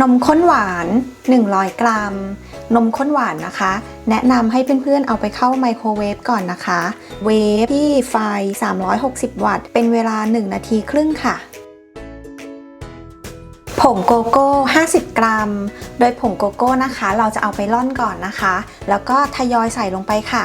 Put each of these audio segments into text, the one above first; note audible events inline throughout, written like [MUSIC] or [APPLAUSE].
นมข้นหวาน 100 กรัม นมข้นหวานนะคะ แนะนำให้เพื่อนๆ เอาไปเข้าไมโครเวฟก่อนนะคะ เวฟที่ไฟ 360 วัตต์ เป็นเวลา 1 นาทีครึ่งค่ะ ผงโกโก้ 50 กรัม โดยผงโกโก้นะคะ เราจะเอาไปร่อนก่อนนะคะ แล้วก็ทยอยใส่ลงไปค่ะ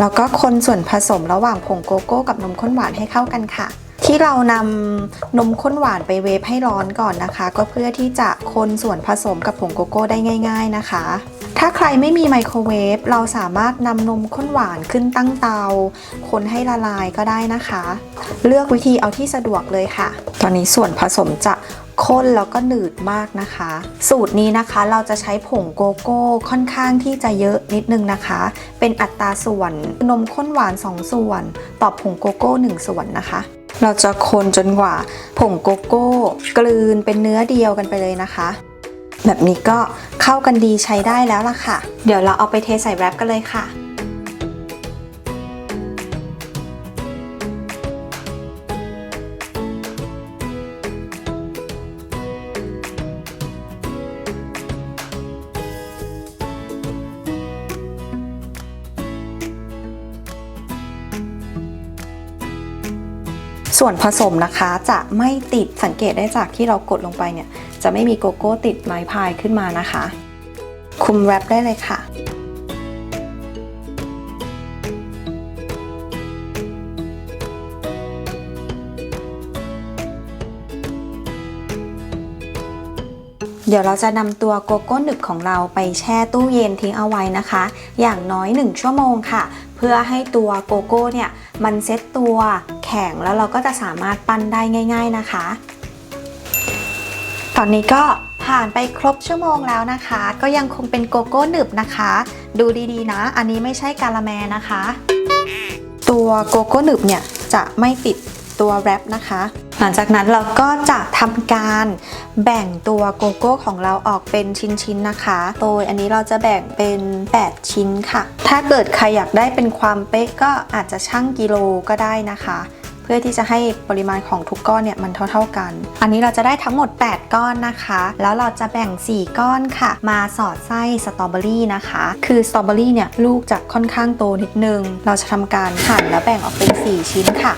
แล้วก็คนส่วนผสมระหว่างผงโกโก้กับนมข้นหวานให้เข้ากันค่ะ ที่เรานำนมข้นหวานไปเวฟให้ร้อนก่อนนะคะ ก็เพื่อที่จะคนส่วนผสมกับผงโกโก้ได้ง่าย ๆนะคะ ถ้าใครไม่มีไมโครเวฟเราสามารถนำนมข้นหวานขึ้นตั้งเตา คนให้ละลายก็ได้นะคะ เลือกวิธีเอาที่สะดวกเลยค่ะ ตอนนี้ส่วนผสมจะข้นแล้วก็หนืดมากนะคะ สูตรนี้นะคะเราจะใช้ผงโกโก้ค่อนข้างที่จะเยอะนิดนึงนะคะ เป็นอัตราส่วนนมข้นหวาน 2 ส่วน ต่อผงโกโก้ 1 ส่วนนะคะ เราจะคนจนกว่าผงโกโก้ กลืนเป็นเนื้อเดียวกันไปเลยนะคะ แบบนี้ก็เข้ากันดีใช้ได้แล้วล่ะค่ะ เดี๋ยวเราเอาไปเทใส่แรปกันเลยค่ะ ส่วนผสมนะคะจะไม่ติดสังเกตได้จากที่เรากดลงไปเนี่ย จะไม่มีโกโก้ติดไม้พายขึ้นมานะคะ คุมแรปได้เลยค่ะเดี๋ยวเราจะนำตัวโกโก้หนึบของเราไปแช่ตู้เย็นทิ้งเอาไว้นะคะ อย่างน้อย 1 ชั่วโมงค่ะ เพื่อให้ตัวโกโก้เนี่ยมันเซ็ตตัว ข็งแล้วเราก็จะสามารถปั้นได้ง่าย ๆนะคะ ตอนนี้ก็ผ่านไปครบชั่วโมงแล้วนะคะ ก็ยังคงเป็นโกโก้หนึบนะคะ ดูดีๆนะ อันนี้ไม่ใช่กาละแมนะคะ ตัวโกโก้หนึบเนี่ยจะไม่ติดตัวแรปนะคะ หลังจากนั้นเราก็จะทำการแบ่งตัวโกโก้ของเราออกเป็นชิ้นๆนะคะ โดยอันนี้เราจะแบ่งเป็น 8 ชิ้นค่ะ ถ้าเกิดใครอยากได้เป็นความเป๊ะก็อาจจะชั่งกิโลก็ได้นะคะ เพื่อที่จะให้ปริมาณของทุกก้อนเนี่ยมันเท่า ๆกัน อันนี้เราจะได้ทั้งหมด 8 ก้อนนะคะ แล้วเราจะแบ่ง 4 ก้อนค่ะ มาสอดไส้สตรอเบอรี่นะคะ คือสตรอเบอรี่เนี่ยลูกจะค่อนข้างโตนิดนึง เราจะทำการหั่นแล้วแบ่งออกเป็น 4 ชิ้นค่ะ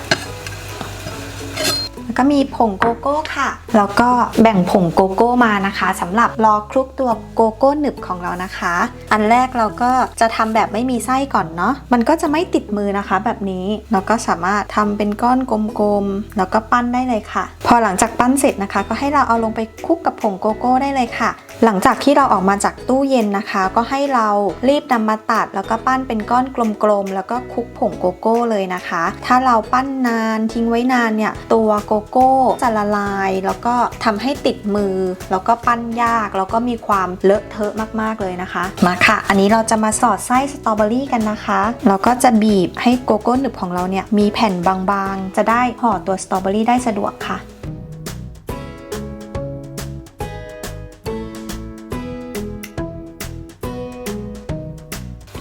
ก็มีผงโกโก้ค่ะ แล้วก็แบ่งผงโกโก้มานะคะสำหรับรอคลุกตัวโกโก้หนึบของเรานะคะ อันแรกเราก็จะทำแบบไม่มีไส้ก่อนเนาะมันก็จะไม่ติดมือนะคะ แบบนี้เราก็สามารถทำเป็นก้อนกลมๆแล้วก็ปั้นได้เลยค่ะ พอหลังจากปั้นเสร็จนะคะ ก็ให้เราเอาลงไปคลุกกับผงโกโก้ได้เลยค่ะ หลังจากที่เราออกมาจากตู้เย็นนะคะ ก็ให้เรารีบนำมาตัด แล้วก็ปั้นเป็นก้อนกลมๆแล้วก็คลุกผงโกโก้เลยนะคะ ถ้าเราปั้นนานทิ้งไว้นานเนี่ยตัวโกโก้จะละลาย แล้วก็ทำให้ติดมือ แล้วก็ปั้นยาก แล้วก็มีความเลอะเทอะมากๆเลยนะคะ มาค่ะ อันนี้เราจะมาสอดไส้สตรอเบอรี่กันนะคะเราก็จะบีบให้โกโก้หนึบของเราเนี่ยมีแผ่นบางๆ จะได้ห่อตัวสตรอเบอรี่ได้สะดวกค่ะ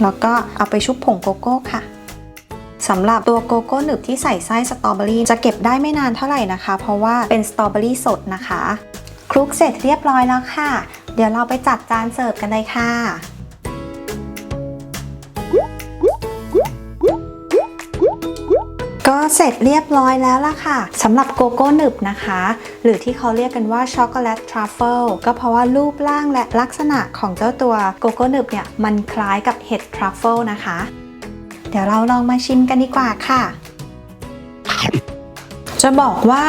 แล้วก็เอาไปชุบผงโกโก้ค่ะ สำหรับตัวโกโก้หนึบที่ใส่ไส้สตรอเบอรี่จะเก็บได้ไม่นานเท่าไหร่นะคะ เพราะว่าเป็นสตรอเบอรี่สดนะคะคลุกเสร็จเรียบร้อยแล้วค่ะ เดี๋ยวเราไปจัดจานเสิร์ฟกันเลยค่ะก็เสร็จเรียบร้อยแล้วล่ะค่ะสำหรับโกโก้หนึบนะคะ หรือที่เขาเรียกกันว่าช็อกโกแลตทรัฟเฟิลก็เพราะว่ารูปร่างและลักษณะของเจ้าตัวโกโก้หนึบเนี่ยมันคล้ายกับเห็ดทรัฟเฟิลนะคะ เดี๋ยวเราลองมาชิมกันดีกว่าค่ะ จะบอกว่า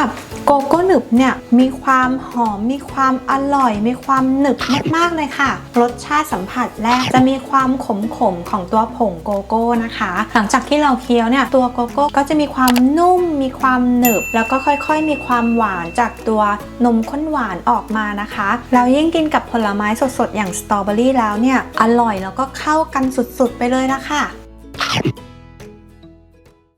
โกโก้หนึบเนี่ยมีความหอม มีความอร่อย มีความหนึบมากๆเลยค่ะ รสชาติสัมผัสแรกจะมีความขมของของตัวผงโกโก้นะคะ หลังจากที่เราเคี้ยวเนี่ยตัวโกโก้ก็จะมีความนุ่ม มีความหนึบ แล้วก็ค่อยๆ มีความหวานจากตัวนมข้นหวานออกมานะคะแล้วยิ่งกินกับผลไม้สดๆอย่างสตรอเบอรี่แล้วเนี่ยอร่อยแล้วก็เข้ากันสุดๆไปเลยละค่ะ you [LAUGHS]